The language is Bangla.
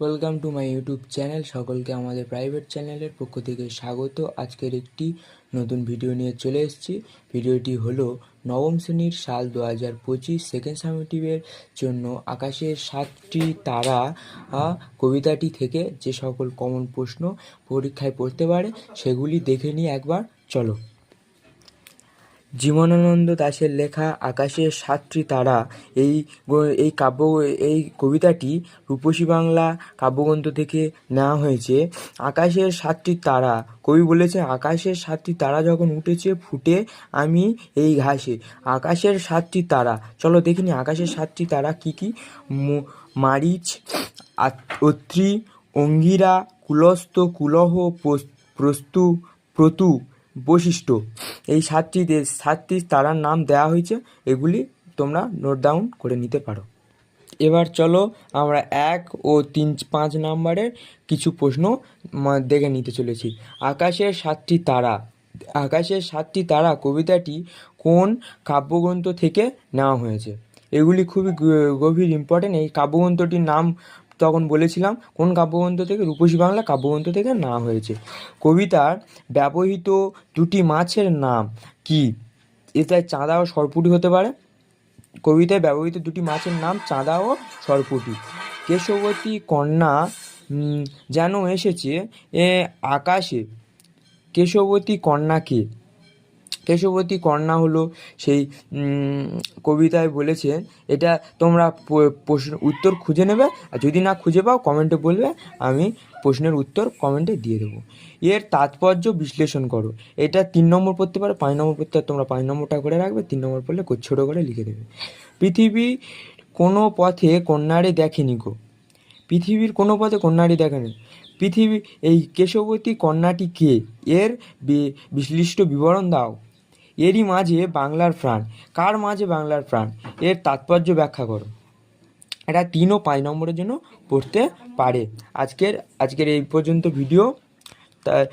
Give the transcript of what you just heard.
Welcome to my YouTube channel সকলকে আমাদের প্রাইভেট চ্যানেলের পক্ষ থেকে স্বাগত। আজকের একটি নতুন ভিডিও নিয়ে চলে এসেছি। ভিডিওটি হলো নবম শ্রেণির সাল দু হাজার পঁচিশ সেকেন্ড সামেটিভের জন্য আকাশের সাতটি তারা কবিতাটি থেকে যে সকল কমন প্রশ্ন পরীক্ষায় পড়তে পারে, সেগুলি দেখে নিয়ে একবার চলো। জীবনানন্দ দাশের লেখা আকাশের সাতটি তারা। এই এই কাব্য, এই কবিতাটি রূপসী বাংলা কাব্যগ্রন্থ থেকে নেওয়া হয়েছে। আকাশের সাতটি তারা। কবি বলেছে আকাশের সাতটি তারা যখন উঠেছে, ফুটে আমি এই ঘাসে। আকাশের সাতটি তারা। চলো দেখিনি আকাশের সাতটি তারা কি কি? মারিচ অত্রি, অঙ্গিরা, কুলস্থ, কুলহ, প্রস- প্রস্তু, প্রতু বৈশিষ্ট্য। এই সাতটি দেশ সাতটি তারার নাম দেওয়া হয়েছে, এগুলি তোমরা নোট ডাউন করে নিতে পারো। এবার চলো আমরা এক ও তিন, পাঁচ নাম্বারের কিছু প্রশ্ন দেখে নিতে চলেছি। আকাশের সাতটি তারা, আকাশের সাতটি তারা কবিতাটি কোন কাব্যগ্রন্থ থেকে নেওয়া হয়েছে? এগুলি খুবই গভীর ইম্পর্টেন্ট এই কাব্যগ্রন্থটির নাম তখন বলেছিলাম, কোন কাব্যগ্রন্থ থেকে? রূপসী বাংলা কাব্যগ্রন্থ থেকে নেওয়া হয়েছে। কবিতার ব্যবহৃত দুটি মাছের নাম কি? এটা চাঁদা ও সরপুটি হতে পারে। কবিতায় ব্যবহৃত দুটি মাছের নাম চাঁদা ও সরপুটি। কেশবতী কন্যা যেন এসেছে, এ, আকাশে। কেশবতী কন্যাকে কেশবতী কন্যা হলো, সেই কবিতায় বলেছে, এটা তোমরা প্রশ্ন উত্তর খুঁজে নেবে, আর যদি না খুঁজে পাও, কমেন্টে বলবে, আমি প্রশ্নের উত্তর কমেন্টে দিয়ে দেবো। এর তাৎপর্য বিশ্লেষণ করো। এটা তিন নম্বর পড়তে পারো, পাঁচ নম্বর পড়তে তোমরা পাঁচ নম্বরটা করে রাখবে, তিন নম্বর পড়লে ছোটো করে লিখে দেবে। পৃথিবী কোনো পথে কন্যারে দেখেনি গো। পৃথিবীর কোনো পথে কন্যাটি দেখেনি। পৃথিবী, এই কেশবতী কন্যাটি কে? এর বিশ্লিষ্ট বিবরণ দাও। এরই মাঝে বাংলার প্রাণ। কার মাঝে বাংলার প্রাণ? এর তাৎপর্য ব্যাখ্যা করো। এটা তিন ও পাঁচ নম্বরের জন্য পড়তে পারে। আজকের আজকের এই পর্যন্ত ভিডিও তা